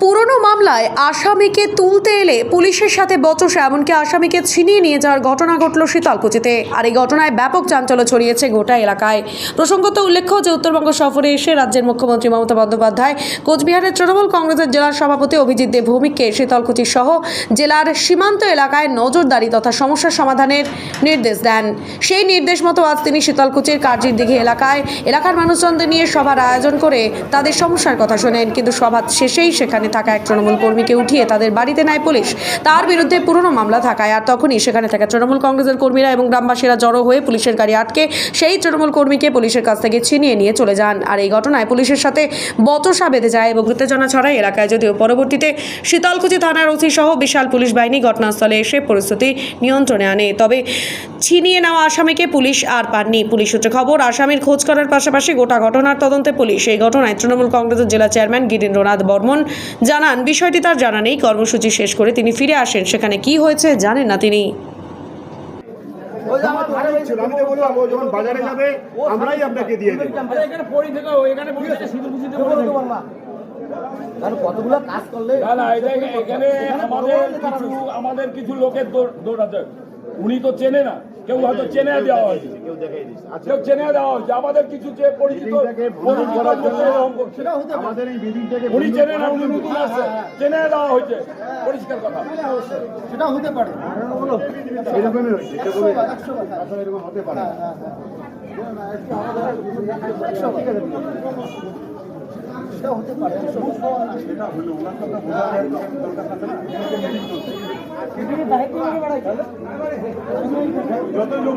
পুরনো মামলায় আসামিকে তুলতে এলে পুলিশের সাথে বচসা, এমনকি আসামিকে ছিনিয়ে নিয়ে যাওয়ার ঘটনা ঘটল শীতলকুচিতে। আর এই ঘটনায় ব্যাপক চাঞ্চল্য ছড়িয়েছে গোটা এলাকায়। প্রসঙ্গত উল্লেখ্য যে, উত্তরবঙ্গ সফরে এসে রাজ্যের মুখ্যমন্ত্রী মমতা বন্দ্যোপাধ্যায়, কোচবিহারের তৃণমূল কংগ্রেসের জেলার সভাপতি অভিজিৎ দেব ভৌমিককে শীতলকুচি সহ জেলার সীমান্ত এলাকায় নজরদারি তথা সমস্যা সমাধানের নির্দেশ দেন। সেই নির্দেশ মতো আজ তিনি শীতলকুচির কার্জির দিঘি এলাকায় এলাকার মানুষজনদের নিয়ে সভার আয়োজন করে তাদের সমস্যার কথা শোনেন। কিন্তু সভা শেষেই সেখানে থাকা এক তৃণমূল কর্মীকে উঠিয়ে তাদের বাড়িতে নেয় পুলিশ। তার বিরুদ্ধে পুরনো মামলা থাকায় আর তখনই সেখানে থাকা তৃণমূল কংগ্রেসের কর্মীরা এবং গ্রামবাসীরা জড়ো হয়ে পুলিশের গাড়ি আটকে সেই তৃণমূল কর্মীকে পুলিশের কাছ থেকে ছিনিয়ে নিয়ে চলে যান। আর এই ঘটনায় পুলিশের সাথে বচসা বেঁধে যায় এবং উত্তেজনা ছড়ায় এলাকায় যদিও পরবর্তীতে শীতলকুচি থানার ওসি সহ বিশাল পুলিশ বাহিনী ঘটনাস্থলে এসে পরিস্থিতি নিয়ন্ত্রণে আনে। তবে ছিনিয়ে নেওয়া আসামিকে পুলিশ আর পাননি। পুলিশ সূত্রে খবর, আসামির খোঁজ করার পাশাপাশি গোটা ঘটনার তদন্তে পুলিশ। এই ঘটনায় তৃণমূল কংগ্রেসের জেলা চেয়ারম্যান গিরীন্দ্রনাথ বর্মন জানান বিষয়টি তার জানা নেই। কর্মসূচি শেষ করে তিনি ফিরে আসেন। সেখানে কি হয়েছে জানেন না তিনি। আমার তো ওটাই ছিল। আমি তো বললাম ও যখন বাজারে যাবে আমরাই আপনাকে দিয়ে দেবো। এখানে পড়ি থেকে এখানে বসে থেকে সিঁদুর খুশিতে পড়ে কারণ কতগুলো কাজ করলে না না এটা এখানে আমাদের কিছু আমাদের কিছু লোকের দৌড়াতে দৌড় আছে উনি তো চেনে না। কেউ হয়তো চেনে দেওয়া হয়েছে। কেউ আচ্ছা। চেনে দেওয়া হয়েছে। আমাদের কিছু যে পরিচিত বিল্ডিংটাকে ভ্রমণ পরিচিত করার জন্য লোকের এরকম করছে। সেটা হতে পারে। আমাদের এই বিল্ডিংটাকে উনি চেনে না উনি নতুন আসছে। চেনে দেওয়া হয়েছে। পরিষ্কার কথা। সেটা হতে পারে। এরকমই হয়েছে এরকম হতে পারে। সেটা হতে পারে। সেটা হলো ওনার কথা বোঝা যায় যত লোক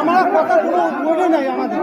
আমার কথা কোনো মনে নাই আমাদের।